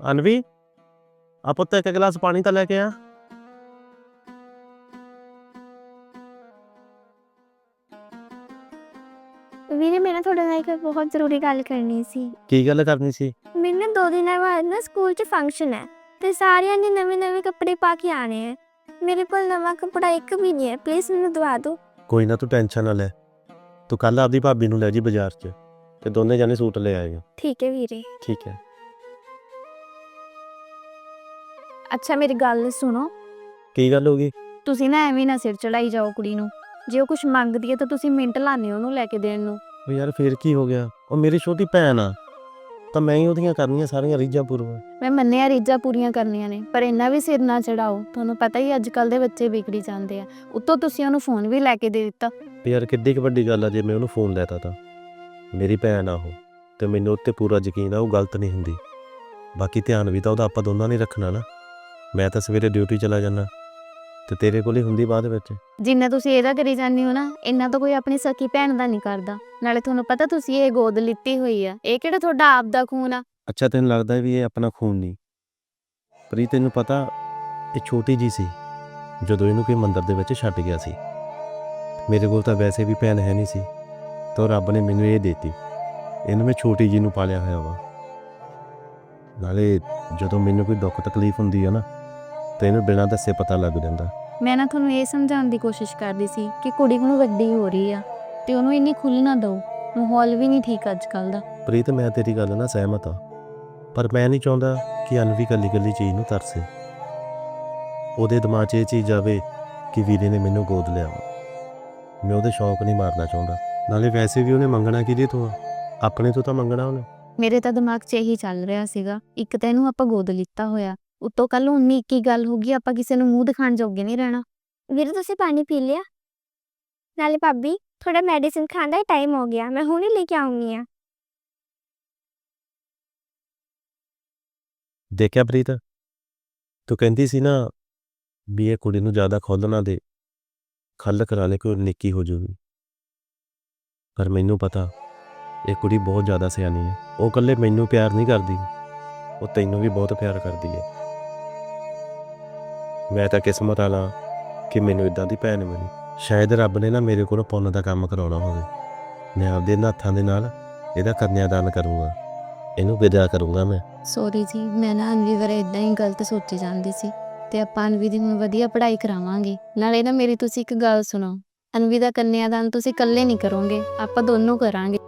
ਅਨਵੀ ਆ ਪੁੱਤ ਇੱਕ ਗਲਾਸ ਪਾਣੀ ਤਾਂ ਲੈ ਕੇ ਆ। ਵੀਰੇ ਮੈਂ ਨਾ ਤੁਹਾਡੇ ਨਾਲ ਇੱਕ ਬਹੁਤ ਜ਼ਰੂਰੀ ਗੱਲ ਕਰਨੀ ਸੀ। ਕੀ ਗੱਲ ਕਰਨੀ ਸੀ? ਮੇਰੇ ਨਾ ਦੋ ਦਿਨਾਂ ਬਾਅਦ ਨਾ ਸਕੂਲ 'ਚ ਫੰਕਸ਼ਨ ਹੈ ਤੇ ਸਾਰਿਆਂ ਨੇ ਨਵੇਂ ਨਵੇਂ ਕੱਪੜੇ ਪਾ ਕੇ ਆਣੇ ਹੈ ਮੇਰੇ ਕੋਲ ਨਵਾਂ ਕੱਪੜਾ ਇੱਕ ਵੀ ਨਹੀਂ ਹੈ। ਪਲੀਜ਼ ਮੈਨੂੰ ਦਵਾ ਦਿਓ। ਕੋਈ ਨਾ ਤੂੰ ਟੈਨਸ਼ਨ ਨਾ ਲੈ। ਤੂੰ ਕੱਲ ਆਪਦੀ ਭਾਬੀ ਨੂੰ ਲੈ ਜੀ ਬਾਜ਼ਾਰ 'ਚ ਤੇ ਦੋਨੇ ਜਾਨੇ ਸੂਟ ਲੈ ਆਏਗਾ ਠੀਕ ਹੈ ਵੀਰੇ। ਠੀਕ ਹੈ। ਅੱਛਾ ਮੇਰੀ ਗੱਲ ਸੁਣੋ। ਕੀ ਗੱਲ ਹੋ ਗਈ? ਤੁਸੀਂ ਨਾ ਐਵੇਂ ਨਾ ਸਿਰ ਚੜਾਈ ਜਾਓ ਕੁੜੀ ਨੂੰ। ਜੇ ਉਹ ਕੁਝ ਮੰਗਦੀ ਹੈ ਤਾਂ ਤੁਸੀਂ ਮਿੰਟ ਲਾਣੇ ਉਹਨੂੰ ਲੈ ਕੇ ਦੇਣ ਨੂੰ। ਉਹ ਯਾਰ ਫੇਰ ਕੀ ਹੋ ਗਿਆ? ਉਹ ਮੇਰੀ ਛੋਟੀ ਭੈਣ ਆ। ਤਾਂ ਮੈਂ ਹੀ ਉਹਦੀਆਂ ਕਰਨੀਆਂ ਸਾਰੀਆਂ ਰੀਝਾਂ ਪੂਰੀਆਂ। ਮੈਂ ਮੰਨਿਆ ਰੀਝਾਂ ਪੂਰੀਆਂ ਕਰਨੀਆਂ ਨੇ ਪਰ ਇੰਨਾ ਵੀ ਸਿਰ ਨਾ ਚੜਾਓ। ਤੁਹਾਨੂੰ ਪਤਾ ਹੀ ਅੱਜ ਕੱਲ ਦੇ ਬੱਚੇ ਵਿਗੜੀ ਜਾਂਦੇ ਆ। ਉੱਤੋਂ ਤੁਸੀਂ ਉਹਨੂੰ ਫੋਨ ਵੀ ਲੈ ਕੇ ਦੇ ਦਿੱਤਾ। ਵੀ ਯਾਰ ਕਿੱਡੀ ਕੁ ਵੱਡੀ ਗੱਲ ਆ ਜੇ ਮੈਂ ਉਹਨੂੰ ਫੋਨ ਲੈਤਾ ਤਾਂ। ਮੇਰੀ ਭੈਣ ਆ ਉਹ ਤੇ ਮੈਨੂੰ ਉੱਤੇ ਪੂਰਾ ਯਕੀਨ ਆ ਉਹ ਗਲਤ ਨਹੀਂ ਹੁੰਦੀ। ਬਾਕੀ ਧਿਆਨ ਵੀ ਤਾਂ ਉਹਦਾ ਆਪਾਂ ਦੋਨਾਂ ਨੇ ਰੱਖਣਾ ਨਾ। ਮੈਂ ਤਾਂ ਸਵੇਰੇ ਡਿਊਟੀ ਚਲਾ ਜਾਣਾ ਤੇ ਤੇਰੇ ਕੋਲ ਹੀ ਹੁੰਦੀ ਬਾਅਦ ਵਿੱਚ। ਜਿੰਨਾ ਤੁਸੀਂ ਇਹਦਾ ਕਰੀ ਜਾਂਦੇ ਹੋ ਨਾ ਇੰਨਾ ਤਾਂ ਕੋਈ ਆਪਣੀ ਸਕੀ ਭੈਣ ਦਾ ਨਹੀਂ ਕਰਦਾ। ਨਾਲੇ ਤੁਹਾਨੂੰ ਪਤਾ ਤੁਸੀਂ ਇਹ ਗੋਦ ਲਿੱਤੀ ਹੋਈ ਆ। ਇਹ ਕਿਹੜਾ ਤੁਹਾਡਾ ਆਪ ਦਾ ਖੂਨ ਆ? ਅੱਛਾ ਤੈਨੂੰ ਲੱਗਦਾ ਵੀ ਇਹ ਆਪਣਾ ਖੂਨ ਨਹੀਂ। ਪਰ ਤੈਨੂੰ ਪਤਾ ਇਹ ਛੋਟੀ ਜੀ ਸੀ ਜਦੋਂ ਇਹਨੂੰ ਕੋਈ ਮੰਦਿਰ ਦੇ ਵਿੱਚ ਛੱਡ ਗਿਆ ਸੀ। ਮੇਰੇ ਕੋਲ ਤਾਂ ਵੈਸੇ ਵੀ ਭੈਣ ਹੈ ਨਹੀਂ ਸੀ ਤਾਂ ਰੱਬ ਨੇ ਮੈਨੂੰ ਇਹ ਦੇਤੀ। ਇਹਨੂੰ ਮੈਂ ਛੋਟੀ ਜੀ ਨੂੰ ਪਾਲਿਆ ਹੋਇਆ ਵਾ। ਨਾਲੇ ਜਦੋਂ ਮੈਨੂੰ ਕੋਈ ਦੁੱਖ ਤਕਲੀਫ ਹੁੰਦੀ ਆ ਨਾ ਤਾਂ ਇਹਨੂੰ ਬਿਨਾਂ ਦੱਸੇ ਪਤਾ ਲੱਗ ਜਾਂਦਾ। ਮੈਂ ਨਾ ਤੁਹਾਨੂੰ ਇਹ ਸਮਝਾਉਣ ਦੀ ਕੋਸ਼ਿਸ਼ ਕਰਦੀ ਸੀ ਕਿ ਕੁੜੀ ਹੁਣ ਵੱਡੀ ਹੋ ਰਹੀ ਆ ਤੇ ਉਹਨੂੰ ਇੰਨੀ ਖੁੱਲ੍ਹ ਨਾ ਦਿਓ। ਮਾਹੌਲ ਵੀ ਨਹੀਂ ਠੀਕ ਅੱਜ ਕੱਲ ਦਾ। ਪ੍ਰੀਤ ਮੈਂ ਤੇਰੀ ਗੱਲ ਨਾਲ ਸਹਿਮਤ ਆ ਪਰ ਮੈਂ ਨਹੀਂ ਚਾਹੁੰਦਾ ਕਿ ਅਨਵੀ ਕੱਲੀ ਕੱਲੀ ਚੀਜ਼ ਨੂੰ ਤਰਸੇ। ਉਹਦੇ ਦਿਮਾਗ 'ਚ ਇਹ ਚੀਜ਼ ਆਵੇ ਕਿ ਵੀਰੇ ਨੇ ਮੈਨੂੰ ਗੋਦ ਲਿਆ ਵਾ। ਮੈਂ ਉਹਦੇ ਸ਼ੌਂਕ ਨਹੀਂ ਮਾਰਨਾ ਚਾਹੁੰਦਾ। ਨਾਲੇ ਵੈਸੇ ਵੀ ਉਹਨੇ ਮੰਗਣਾ ਕਿਹਦੇ ਤੋਂ ਆ? ਆਪਣੇ ਤੋਂ ਤਾਂ ਮੰਗਣਾ ਉਹਨੇ। ਮੇਰੇ ਤਾਂ ਦਿਮਾਗ 'ਚ ਇਹੀ ਚੱਲ ਰਿਹਾ ਸੀਗਾ। ਇੱਕ ਤਾਂ ਇਹਨੂੰ ਆਪਾਂ ਗੋਦ ਲਿੱਤਾ ਹੋਇਆ। ਉੱਤੋਂ ਕੱਲ ਨੂੰ ਉਨੀ ਇੱਕੀ ਗੱਲ ਹੋ ਗਈ, ਆਪਾਂ ਕਿਸੇ ਨੂੰ ਮੂੰਹ ਦਿਖਾਣ ਜੋਗੇ ਨਹੀਂ ਰਹਿਣਾ। ਵੀਰੇ, ਤੁਸੀਂ ਪਾਣੀ ਪੀ ਲਿਆ? ਨਾਲੇ ਭਾਬੀ ਥੋੜਾ ਮੈਡੀਸਿਨ ਖਾਣ ਦਾ ਟਾਈਮ ਹੋ ਗਿਆ, ਮੈਂ ਹੁਣੇ ਲੈ ਕੇ ਆਉਂਗੀ ਆ। ਦੇਖਿਆ ਪ੍ਰੀਤ, ਤੂੰ ਕਹਿੰਦੀ ਸੀ ਨਾ ਵੀ ਇਹ ਕੁੜੀ ਨੂੰ ਜ਼ਿਆਦਾ ਖੁੱਲ੍ਹ ਨਾ ਦੇ ਖੱਲ ਕਰਾ ਲੈ, ਕੋਈ ਨਿੱਕੀ ਹੋ ਜੂਗੀ। ਪਰ ਮੈਨੂੰ ਪਤਾ, ਇਹ ਕੁੜੀ ਬਹੁਤ ਜ਼ਿਆਦਾ ਸਿਆਣੀ ਹੈ। ਉਹ ਇਕੱਲੇ ਮੈਨੂੰ ਪਿਆਰ ਨਹੀਂ ਕਰਦੀ, ਉਹ ਤੈਨੂੰ ਵੀ ਬਹੁਤ ਪਿਆਰ ਕਰਦੀ ਹੈ। ਮੈਂ ਤਾਂ ਕਿਸਮਤ ਵਾਲਾ ਕਿ ਮੈਨੂੰ ਇਦਾਂ ਦੀ ਭੈਣ ਮਿਲੀ। ਸ਼ਾਇਦ ਰੱਬ ਨੇ ਨਾ ਮੇਰੇ ਕੋਲੋਂ ਪੁੰਨ ਦਾ ਕੰਮ ਕਰਾਉਣਾ ਹੋਵੇ। ਮੈਂ ਆਪਦੇ ਹੱਥਾਂ ਦੇ ਨਾਲ ਇਹਦਾ ਕੰਨਿਆਦਾਨ ਕਰੂੰਗਾ। ਇਹਨੂੰ ਵਿਦਾ ਕਰੂੰਗਾ ਮੈਂ। ਸੌਰੀ ਜੀ, ਮੈਂ ਨਾ ਅਨਵੀ ਬਾਰੇ ਇਦਾਂ ਹੀ ਗਲਤ ਸੋਚੀ ਜਾਂਦੀ ਸੀ ਤੇ ਆਪਾਂ ਅਨਵੀ ਦੀ ਹੁਣ ਵਧੀਆ ਪੜ੍ਹਾਈ ਕਰਾਵਾਂਗੇ। ਨਾਲੇ ਨਾ ਮੇਰੀ ਤੁਸੀਂ ਇੱਕ ਗੱਲ ਸੁਣੋ, ਅਨਵੀ ਦਾ ਕੰਨਿਆਦਾਨ ਤੁਸੀਂ ਇਕੱਲੇ ਨਹੀਂ ਕਰੋਗੇ, ਆਪਾਂ ਦੋਨੋਂ ਕਰਾਂਗੇ।